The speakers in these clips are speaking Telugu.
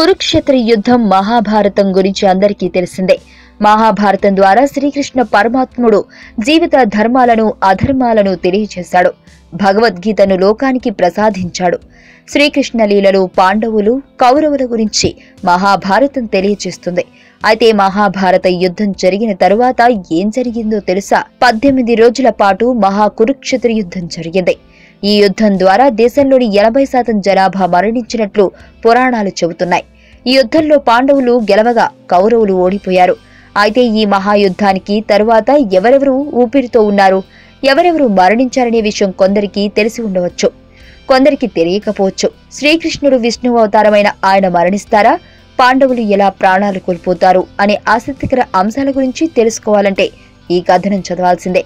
కురుక్షేత్ర యుద్ధం మహాభారతం గురించి అందరికీ తెలిసిందే. మహాభారతం ద్వారా శ్రీకృష్ణ పరమాత్ముడు జీవిత ధర్మాలను అధర్మాలను తెలియజేశాడు భగవద్గీతను లోకానికి ప్రసాదించాడు. శ్రీకృష్ణ లీలలు పాండవులు కౌరవుల గురించి మహాభారతం తెలియజేస్తుంది అయితే మహాభారత యుద్ధం జరిగిన తరువాత ఏం జరిగిందో తెలుసా? పద్దెనిమిది రోజుల పాటు మహా కురుక్షేత్ర యుద్ధం జరిగింది. ఈ యుద్ధం ద్వారా దేశంలోని ఎనభై శాతం జనాభా మరణించినట్లు పురాణాలు చెబుతున్నాయి. ఈ యుద్ధంలో పాండవులు గెలవగా కౌరవులు ఓడిపోయారు. అయితే ఈ మహాయుద్ధానికి తరువాత ఎవరెవరు ఊపిరితో ఉన్నారు? ఎవరెవరు మరణించారనే విషయం కొందరికి తెలిసి ఉండవచ్చు. కొందరికి తెలియకపోవచ్చు. శ్రీకృష్ణుడు విష్ణువు అవతారమైన ఆయన మరణిస్తారా? పాండవులు ఎలా ప్రాణాలు కోల్పోతారు? అనే ఆసక్తికర అంశాల గురించి తెలుసుకోవాలంటే ఈ కథనం చదవాల్సిందే.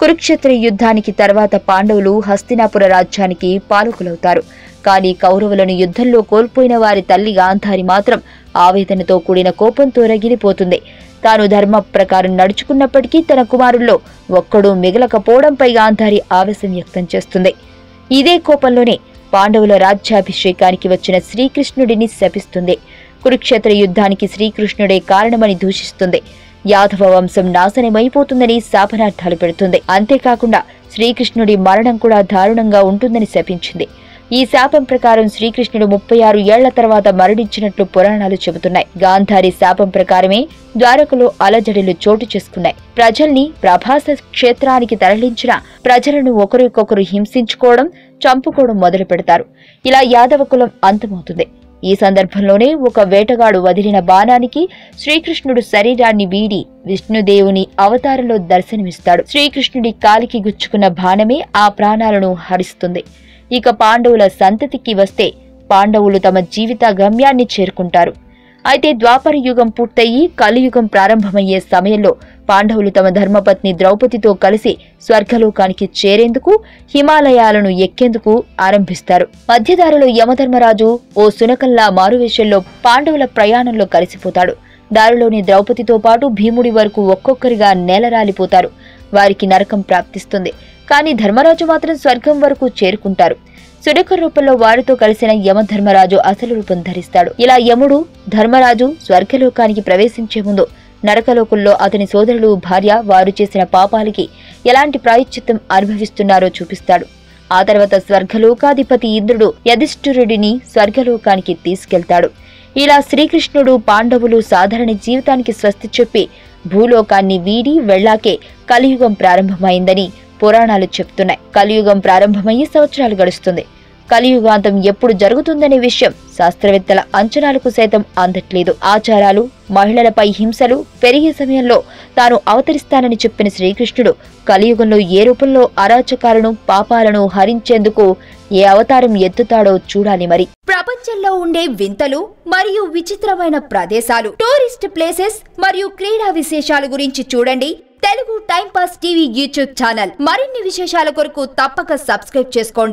కురుక్షేత్ర యుద్ధానికి తర్వాత పాండవులు హస్తినాపుర రాజ్యానికి పాలకులవుతారు. కానీ కౌరవులను యుద్ధంలో కోల్పోయిన వారి తల్లి గాంధారి మాత్రం ఆవేదనతో కూడిన కోపంతో రగిలిపోతుంది. తాను ధర్మ ప్రకారం నడుచుకున్నప్పటికీ తన కుమారుల్లో ఒక్కడూ మిగలకపోవడంపై గాంధారి ఆవేశం వ్యక్తం చేస్తుంది. ఇదే కోపంలోనే పాండవుల రాజ్యాభిషేకానికి వచ్చిన శ్రీకృష్ణుడిని శపిస్తుంది. కురుక్షేత్ర యుద్ధానికి శ్రీకృష్ణుడే కారణమని దూషిస్తుంది. యాదవ వంశం నాశనమైపోతుందని శాపనార్థాలు పెడుతుంది. అంతేకాకుండా శ్రీకృష్ణుడి మరణం కూడా దారుణంగా ఉంటుందని శపించింది. ఈ శాపం ప్రకారం శ్రీకృష్ణుడు ముప్పై ఆరు ఏళ్ళ తర్వాత మరణించినట్లు పురాణాలు చెబుతున్నాయి. గాంధారి శాపం ప్రకారమే ద్వారకలో అలజడులు చోటు చేసుకున్నాయి. ప్రజల్ని ప్రభాస క్షేత్రానికి తరలించిన ప్రజలను ఒకరికొకరు హింసించుకోవడం చంపుకోవడం మొదలు పెడతారు ఇలా యాదవ కులం అంతమవుతుంది. ఈ సందర్భంలోనే ఒక వేటగాడు వదిలిన బాణానికి శ్రీకృష్ణుడు శరీరాన్ని వీడి విష్ణుదేవుని అవతారంలో దర్శనమిస్తాడు. శ్రీకృష్ణుడి కాలికి గుచ్చుకున్న బాణమే ఆ ప్రాణాలను హరిస్తుంది. ఇక పాండవుల సంతతికి వస్తే పాండవులు తమ జీవిత గమ్యాన్ని చేరుకుంటారు. అయితే ద్వాపర యుగం పూర్తయి కలియుగం ప్రారంభమయ్యే సమయంలో పాండవులు తమ ధర్మపత్ని ద్రౌపదితో కలిసి స్వర్గలోకానికి చేరేందుకు హిమాలయాలను ఎక్కేందుకు ఆరంభిస్తారు. మధ్యదారిలో యమధర్మరాజు ఓ సునకల్లా మారువేషంలో పాండవుల ప్రయాణంలో కలిసిపోతాడు. దారిలోని ద్రౌపదితో పాటు భీముడి వరకు ఒక్కొక్కరిగా నేలరాలిపోతారు. వారికి నరకం ప్రాప్తిస్తుంది. కానీ ధర్మరాజు మాత్రం స్వర్గం వరకు చేరుకుంటారు. సుడక రూపంలో వారితో కలిసిన యమధర్మరాజు అసలు రూపం ధరిస్తాడు. ఇలా యముడు ధర్మరాజు స్వర్గలోకానికి ప్రవేశించే ముందు నరకలోకంలో అతని సోదరులు భార్య వారు చేసిన పాపాలకి ఎలాంటి ప్రాయశ్చిత్తం అనుభవిస్తున్నారో చూపిస్తాడు. ఆ తర్వాత స్వర్గలోకాధిపతి ఇంద్రుడు యధిష్ఠురుడిని స్వర్గలోకానికి తీసుకెళ్తాడు. ఇలా శ్రీకృష్ణుడు పాండవులు సాధారణ జీవితానికి స్వస్తి చెప్పి భూలోకాన్ని వీడి వెళ్ళాకే కలియుగం ప్రారంభమైందని పురాణాలు చెప్తున్నాయి. కలియుగం ప్రారంభమయ్యే సంవత్సరాలు గడుస్తుంది. కలియుగాంతం ఎప్పుడు జరుగుతుందనే విషయం శాస్త్రవేత్తల అంచనాలకు సైతం అందట్లేదు. ఆచారాలు మహిళలపై హింసలు పెరిగే సమయంలో తాను అవతరిస్తానని చెప్పిన శ్రీకృష్ణుడు కలియుగంలో ఏ రూపంలో అరాచకాలను పాపాలను హరించేందుకు ఏ అవతారం ఎత్తుతాడో చూడాలి మరి. ప్రపంచంలో ఉండే వింతలు మరియు విచిత్రమైన ప్రదేశాలు టూరిస్ట్ ప్లేసెస్ మరియు క్రీడా విశేషాలు గురించి చూడండి. Time pass TV YouTube channel. మరిన్ని విశేషాల కొరకు తప్పక సబ్స్క్రైబ్ చేసుకోండి.